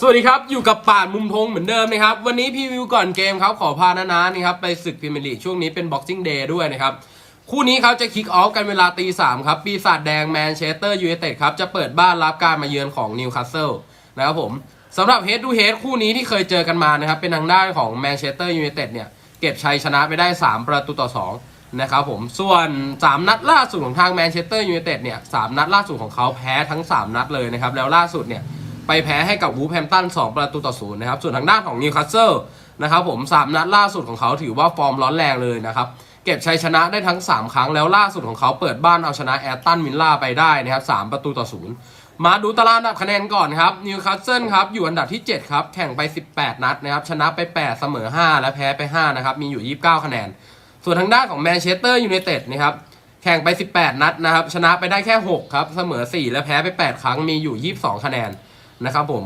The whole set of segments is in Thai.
สวัสดีครับ อยู่กับป่านมุมธงเหมือนเดิมนะครับ วันนี้พรีวิวก่อนเกมครับ ขอพานานานี่ครับ ไปศึกพรีเมียร์ลีกช่วงนี้เป็น Boxing Day ด้วยนะครับ คู่นี้เขาจะคิกออฟกันเวลาตีสามครับ ปีศาจแดงแมนเชสเตอร์ยูไนเต็ดครับ จะเปิดบ้านรับการมาเยือนของนิวคาสเซิลนะครับผมสำหรับเฮด o ูเฮดคู่นี้ที่เคยเจอกันมานะครับ เป็นทางด้านของแมนเชสเตอร์ยูไนเต็ดเนี่ยเก็บชัยชนะไปได้ 3 ประตูต่อ 2 นะครับผม ส่วน 3 นัดล่าสุดของทางแมนเชสเตอร์ยูไนเต็ดเนี่ยสนัดล่าสุดของเขาแพ้ทั้ง 3 นัดเลยนะครับ แล้วล่าสุดเนี่ย ไปแพ้ให้กับวูแฮมตัน2 ประตูต่อศูนย์นะครับ ส่วนทางด้านของนิวคาสเซิลนะครับผม3นัดล่าสุดของเขาถือว่าฟอร์มร้อนแรงเลยนะครับ เก็บชัยชนะได้ทั้ง 3 ครั้งแล้วล่าสุดของเขาเปิดบ้านเอาชนะแอตตันวิลล่าไปได้นะครับ3ประตูต่อศูนย์มาดูตารางอันดับคะแนนก่อนครับนิวคาสเซิลครับอยู่อันดับที่ 7 ครับ แข่งไป 18 นัดนะครับ ชนะไป 8 เสมอ 5 และแพ้ไป 5 นะครับ มีอยู่ 29 คะแนน ส่วนทางด้านของแมนเชสเตอร์ยูไนเต็ดนะครับแข่งไป 18 นัดนะครับ ชนะไปได้แค่ 6 ครับ เสมอ 4 และแพ้ไป 8 ครั้งมีอยู่ 22 คะแนน นะครับผม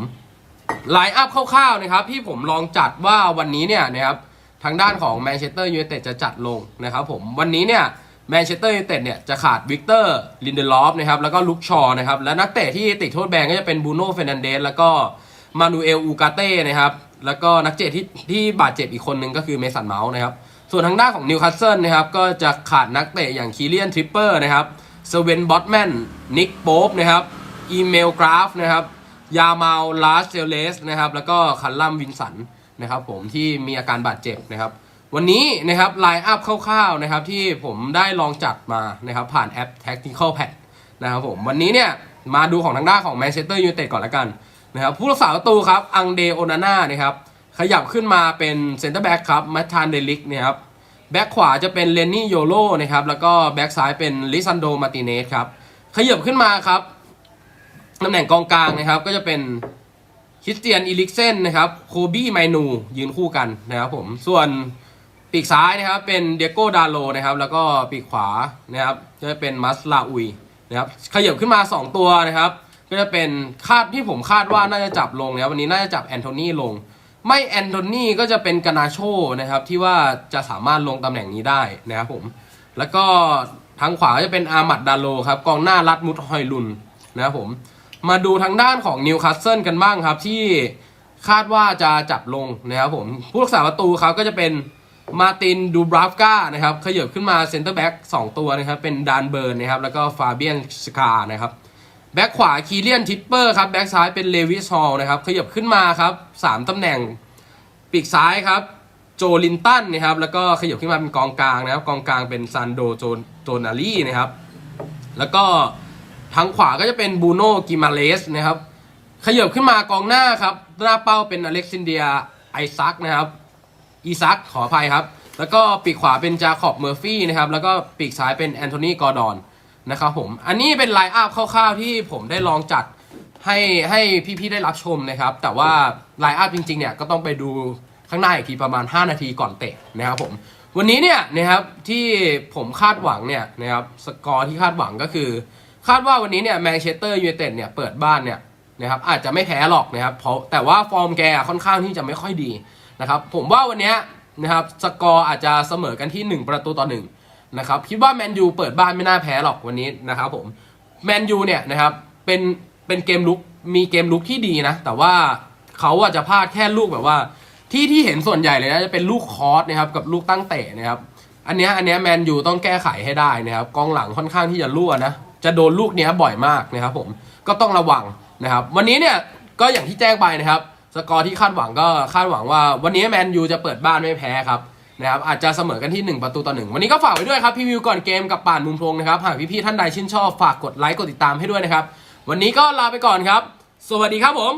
ไลน์อัพคร่าวๆนะครับที่ผมลองจัดว่าวันนี้เนี่ยนะครับทางด้านของแมนเชสเตอร์ยูไนเต็ดจะจัดลงนะครับผมวันนี้เนี่ยแมนเชสเตอร์ยูไนเต็ดเนี่ยจะขาดวิกเตอร์ลินเดลอฟนะครับแล้วก็ลุกชอนะครับและนักเตะที่ติดโทษแบนก็จะเป็นบูโน่เฟรนันเดสแล้วก็มานูเอลอูกาเต้นะครับแล้วก็นักเตะที่ที่บาดเจ็บอีกคนนึงก็คือเมสันเมาส์นะครับส่วนทางด้านของนิวคาสเซิลนะครับก็จะขาดนักเตะอย่างคีเลียนทริปเปอร์นะครับเซเวนบอตแมนนิกโป๊ปนะครับอีเมลกราฟนะครับ ยาเมาลลาสเซเลสนะครับแล้วก็คันลัมวินสันนะครับผมที่มีอาการบาดเจ็บนะครับ วันนี้นะครับไลน์อัพคร่าวๆนะครับที่ผมได้ลองจัดมานะครับผ่านแอป Tactical Pad นะครับผมวันนี้เนี่ยมาดูของทางด้านของแมนเชสเตอร์ยูไนเต็ดก่อนละกันนะครับผู้รักษาประตูครับอังเดโอนาน่านะครับขยับขึ้นมาเป็นเซนเตอร์แบ็กครับแมทานเดลิกนะครับแบ็กขวาจะเป็นเลนนี่โยโลนะครับแล้วก็แบ็กซ้ายเป็นลิซันโดมาติเนสครับขยับขึ้นมาครับ ตำแหน่งกองกลางนะครับ ก็จะเป็นคริสเตียนอีลิกเซนนะครับโคบี้ไมนูยืนคู่กันนะครับผมส่วนปีกซ้ายนะครับเป็นเดียโก้ดาโลนะครับแล้วก็ปีกขวานะครับจะเป็นมัสลาอุยนะครับขยับขึ้นมา 2 ตัวนะครับ ก็จะเป็นคาดที่ผมคาดว่าน่าจะจับลงนะครับวันนี้น่าจะจับแอนโทนีลง ไม่แอนโทนีก็จะเป็นกานาโชนะครับที่ว่าจะสามารถลงตำแหน่งนี้ได้นะครับผมแล้วก็ทางขวาจะเป็นอามัดดาโลครับกองหน้ารัดมุดฮอยลุนนะครับผม มาดูทางด้านของนิวคาสเซิลกันบ้างครับ ที่คาดว่าจะจับลงนะครับผม ผู้รักษาประตูเขาก็จะเป็นมาตินดูบราฟกานะครับขยับขึ้นมาเซนเตอร์แบ็กสองตัวนะครับ เป็นดานเบิร์นนะครับ แล้วก็ฟาเบียนสกานะครับแบ็กขวาคีเลียนทิปเปอร์ครับแบ็กซ้ายเป็นเลวิสฮอลนะครับขยับขึ้นมาครับสามตำแหน่งปีกซ้ายครับโจลินตันนะครับแล้วก็ขยับขึ้นมาเป็นกองกลางนะครับกองกลางเป็นซันโดโจโจนารีนะครับแล้วก็ ทางขวาก็จะเป็นบูโน่กิมาเลสนะครับ ขยับขึ้นมากองหน้าครับหน้าเป้าเป็นอเล็กซินเดียไอซักนะครับอีซักขออภัยครับ แล้วก็ปีกขวาเป็นจาคอบเมอร์ฟี่นะครับ แล้วก็ปีกซ้ายเป็นแอนโทนีกอร์ดอนนะครับผม อันนี้เป็นไลน์อัพคร่าวๆ ที่ผมได้ลองจัดให้ให้พี่ๆได้รับชมนะครับ แต่ว่าไลน์อัพจริงๆ เนี่ยก็ต้องไปดูข้างหน้าอีกทีประมาณ 5 นาทีก่อนเตะนะครับผม วันนี้เนี่ยนะครับที่ผมคาดหวังเนี่ยนะครับสกอร์ที่คาดหวังก็คือ คาดว่าวันนี้เนี่ยแมนเชสเตอร์ยูไนเต็ดเนี่ยเปิดบ้านเนี่ยนะครับอาจจะไม่แพ้หรอกนะครับเพราะแต่ว่าฟอร์มแกค่อนข้างที่จะไม่ค่อยดีนะครับผมว่าวันนี้นะครับสกอร์อาจจะเสมอกันที่ 1 ประตูต่อ1นะครับคิดว่าแมนยูเปิดบ้านไม่น่าแพ้หรอกวันนี้นะครับผมแมนยูเนี่ยนะครับเป็นเป็นเกมลุกมีเกมลุกที่ดีนะ แต่ว่าเขาอาจจะพลาดแค่ลูกแบบว่า ที่ที่เห็นส่วนใหญ่เลยนะจะเป็นลูกคอร์สนะครับกับลูกตั้งเตะนะครับอันนี้อันนี้แมนยูต้องแก้ไขให้ได้นะครับกองหลังค่อนข้างที่จะรั่วนะ จะโดนลูกเนี้ยบ่อยมากนะครับผมก็ต้องระวังนะครับ วันนี้เนี่ยก็อย่างที่แจ้งไปนะครับ สกอร์ที่คาดหวังก็คาดหวังว่า วันนี้แมนยูจะเปิดบ้านไม่แพ้ครับนะครับอาจจะเสมอกันที่ 1 ประตูต่อหนึ่งวันนี้ก็ฝากไว้ด้วยครับพี่วิวก่อนเกมกับป่านมุมพงนะครับหากพี่ๆท่านใดชื่นชอบฝากกดไลค์กดติดตามให้ด้วยนะครับ วันนี้ก็ลาไปก่อนครับ สวัสดีครับผม